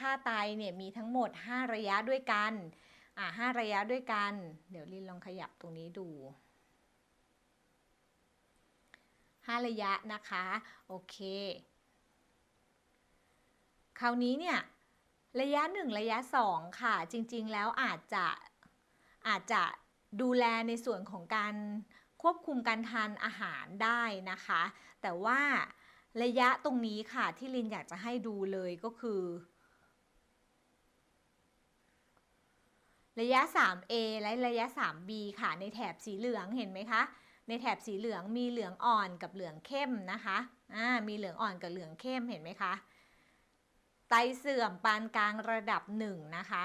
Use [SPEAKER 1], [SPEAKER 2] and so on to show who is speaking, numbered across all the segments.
[SPEAKER 1] ค่าไตเนี่ยมีทั้งหมด 5 ระยะด้วยกัน อ่า5ระยะด้วยกัน เดี๋ยวลินลองขยับตรงนี้ดู 5 ระยะนะคะ โอเค คราวนี้เนี่ย ระยะ 1 ระยะ 2 ค่ะ จริงๆ แล้วอาจจะอาจจะดูแลในส่วนของการควบคุมการทานอาหารได้นะคะ แต่ว่าระยะตรงนี้ค่ะที่ลินอยากจะให้ดูเลยก็คือ ระยะ 3A และระยะ 3B ค่ะ ในแถบสีเหลืองเห็นไหมคะ ในแถบสีเหลืองมีเหลืองอ่อนกับเหลืองเข้มนะคะอ่ามีเหลืองอ่อนกับเหลืองเข้มเห็นไหมคะ ไตเสื่อมปานกลางระดับหนึ่งนะคะ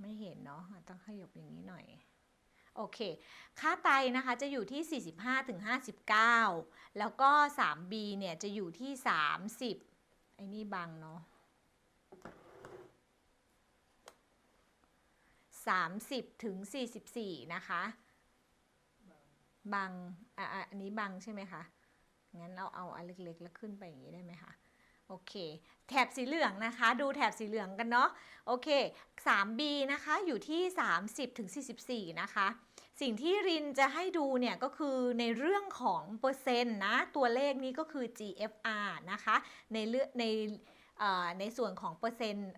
[SPEAKER 1] ไม่เห็นเนาะอะต้องขยบอย่างนี้หน่อยโอเค ค่าไตนะคะจะอยู่ที่ 45ถึง59 แล้วก็ 3B เนี่ยจะอยู่ที่ 30 ไอ้นี่บังเนาะ 30ถึง44 นะคะบังอะอันนี้บังใช่ไหมคะ งั้นเราเอาอันเล็กๆ แล้วขึ้นไปอย่างนี้ได้ไหมคะโอเค แถบสีเหลืองนะคะ ดูแถบสีเหลืองกันเนาะ โอเค 3B นะคะ อยู่ที่ 30ถึง44 นะคะ สิ่งที่รินจะให้ดูเนี่ย ก็คือในเรื่องของเปอร์เซ็นต์นะ ตัวเลขนี้ก็คือ GFR นะคะ ในเรื่องในในส่วนของเปอร์เซ็นต์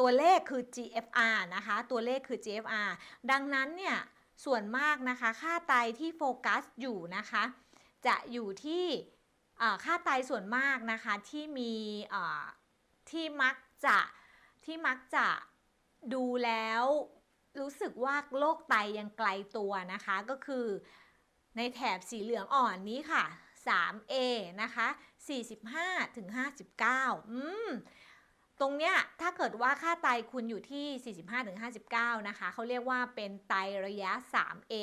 [SPEAKER 1] ตัวเลขคือ GFR นะคะ ตัวเลขคือ GFR ดังนั้นเนี่ยส่วนมากนะคะ ค่าไตที่โฟกัสอยู่นะคะ จะอยู่ที่ค่าไตส่วนมากนะคะที่มีที่มักจะที่มักจะดูแล้วรู้สึกว่าโรคไตยังไกลตัวนะคะ ก็คือในแถบสีเหลืองอ่อนนี้ค่ะ 3A นะคะ 45-59 อืม ตรงเนี้ยถ้าเกิดว่าค่าไตคุณอยู่ที่ 45-59 นะคะ เขาเรียกว่าเป็นไตระยะ 3A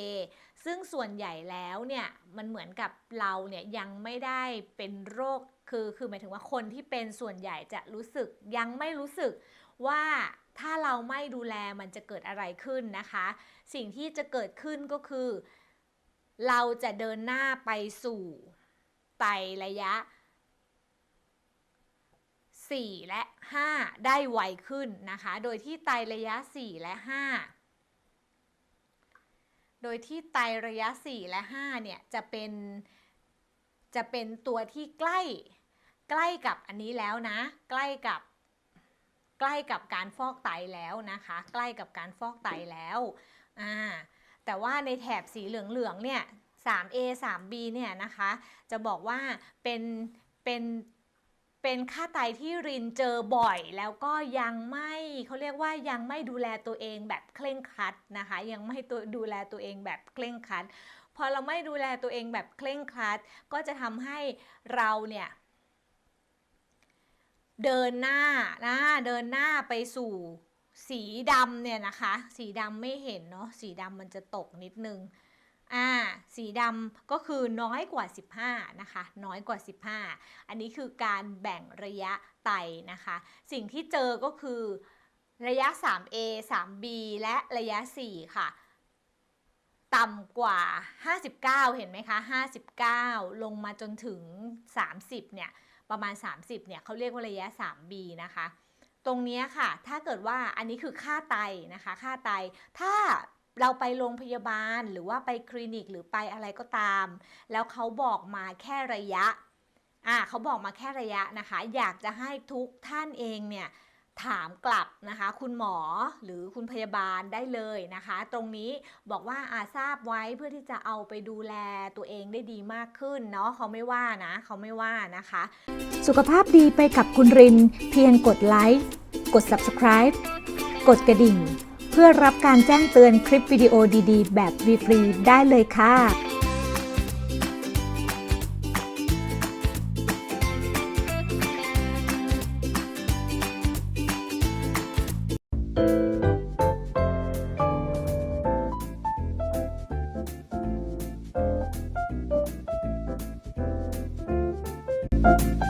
[SPEAKER 1] ซึ่งส่วนใหญ่แล้วเนี่ยมันเหมือนกับเราเนี่ยยังไม่ได้เป็นโรคคือคือหมายถึงว่าคนที่เป็นส่วนใหญ่จะรู้สึกยังไม่รู้สึกว่าถ้าเราไม่ดูแลมันจะเกิดอะไรขึ้นนะคะ สิ่งที่จะเกิดขึ้นก็คือ เราจะเดินหน้าไปสู่ไตระยะ 4 และ 5 ได้ไวขึ้นนะคะ โดยที่ไตระยะ 4 และ 5 โดยที่ไตระยะ 4 และ 5 เนี่ยจะเป็นจะเป็นตัวที่ใกล้ใกล้กับอันนี้แล้วนะ ใกล้กับใกล้กับการฟอกไตแล้วนะคะ ใกล้กับการฟอกไตแล้วอ่าแต่ว่าในแถบสีเหลืองๆเนี่ย 3A 3B เนี่ยนะคะ จะบอกว่าเป็นเป็น เป็นค่าไตที่รินเจอบ่อย แล้วก็ยังไม่เขาเรียกว่ายังไม่ดูแลตัวเองแบบเคร่งครัดนะคะ ยังไม่ตัวดูแลตัวเองแบบเคร่งครัด พอเราไม่ดูแลตัวเองแบบเคร่งครัด ก็จะทำให้เราเนี่ยเดินหน้านะเดินหน้าไปสู่สีดำเนี่ยนะคะ สีดำไม่เห็นเนาะสีดำมันจะตกนิดนึง อ่าสีดำก็คือน้อยกว่า 15 นะคะ น้อยกว่า 15 อันนี้คือการแบ่งระยะไตนะคะ สิ่งที่เจอก็คือระยะ 3A 3B และระยะ 4 ค่ะ ต่ำกว่า 59 เห็นไหมคะ 59 ลงมาจนถึง 30 เนี่ย ประมาณ 30 เนี่ยเขาเรียกว่าระยะ 3B นะคะ ตรงนี้ค่ะ ถ้าเกิดว่าอันนี้คือค่าไตนะคะ ค่าไต ถ้า เราไปโรงพยาบาลหรือว่าไปคลินิกหรือไปอะไรก็ตาม แล้วเขาบอกมาแค่ระยะอ่าเขาบอกมาแค่ระยะนะคะ อยากจะให้ทุกท่านเองเนี่ยถามกลับนะคะ คุณหมอหรือคุณพยาบาลได้เลยนะคะ ตรงนี้บอกว่าอาทราบไว้เพื่อที่จะเอาไปดูแลตัวเองได้ดีมากขึ้นเนาะเขาไม่ว่านะ เขาไม่ว่านะคะ
[SPEAKER 2] สุขภาพดีไปกับคุณริน เพียงกดไลค์กด subscribe กดกระดิ่ง เพื่อรับการแจ้งเตือนคลิปวิดีโอดีๆ แบบฟรีๆได้เลยค่ะうん。